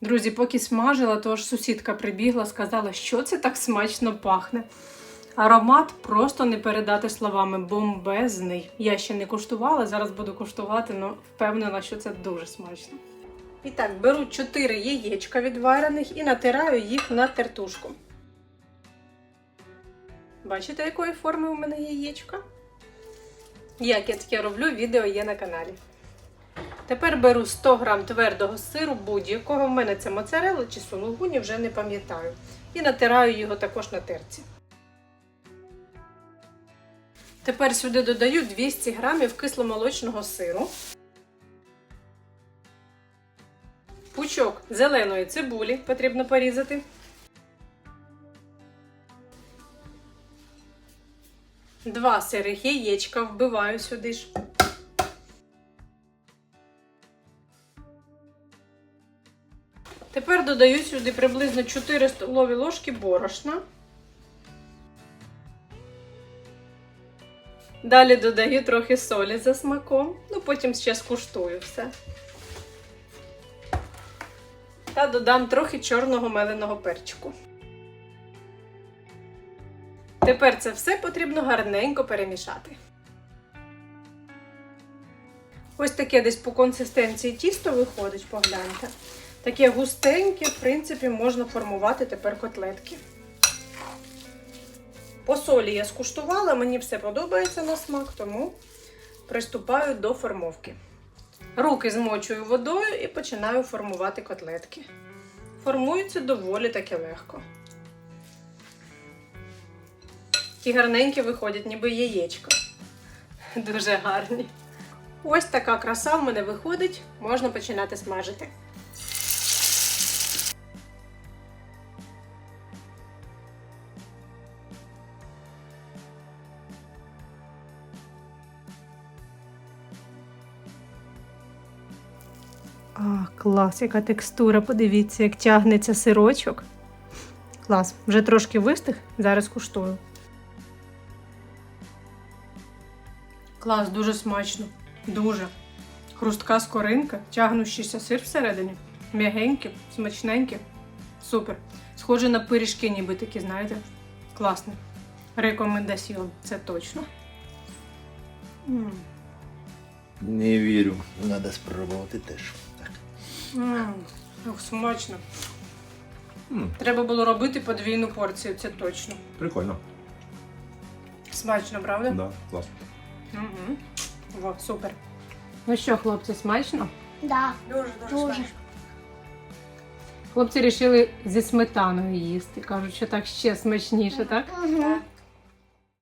Друзі, поки смажила, то аж сусідка прибігла, сказала, що це так смачно пахне. Аромат просто не передати словами, бомбезний. Я ще не куштувала, зараз буду куштувати, але впевнена, що це дуже смачно. І так, беру 4 яєчка відварених і натираю їх на тертушку. Бачите, якої форми у мене яєчка? Як я таке роблю, відео є на каналі. Тепер беру 100 г твердого сиру будь-якого. В мене це моцарелла чи сулугуні, вже не пам'ятаю. І натираю його також на терці. Тепер сюди додаю 200 г кисломолочного сиру. Пучок зеленої цибулі потрібно порізати. Два сирих яєчка вбиваю сюди ж. Тепер додаю сюди приблизно 4 столові ложки борошна. Далі додаю трохи солі за смаком, ну потім ще скуштую все. Та додам трохи чорного меленого перчику. Тепер це все потрібно гарненько перемішати. Ось таке десь по консистенції тісто виходить, погляньте. Таке густеньке, в принципі, можна формувати тепер котлетки. По солі я скуштувала, мені все подобається на смак, тому приступаю до формовки. Руки змочую водою і починаю формувати котлетки. Формуються доволі таки легко. Ті гарненькі виходять, ніби яєчко. Дуже гарні. Ось така краса в мене виходить, можна починати смажити. А, клас, яка текстура. Подивіться, як тягнеться сирочок. Клас, вже трошки вистиг, зараз куштую. Клас, дуже смачно. Дуже. Хрустка скоринка, тягнущийся сир всередині. М'ягенький, смачненький. Супер. Схоже на пиріжки, ніби такі, знаєте. Класний. Рекомендаціон, це точно. М. Не вірю. Треба спробувати теж. М, Ох, смачно. М, Треба було робити подвійну порцію, це точно. прикольно. Смачно, правда? Да, клас. Угу. Во, супер. Ну що, хлопці, смачно? Да. Дуже, Дуже. смачно. Хлопці вирішили зі сметаною їсти. Кажуть, що так ще смачніше, так? Угу.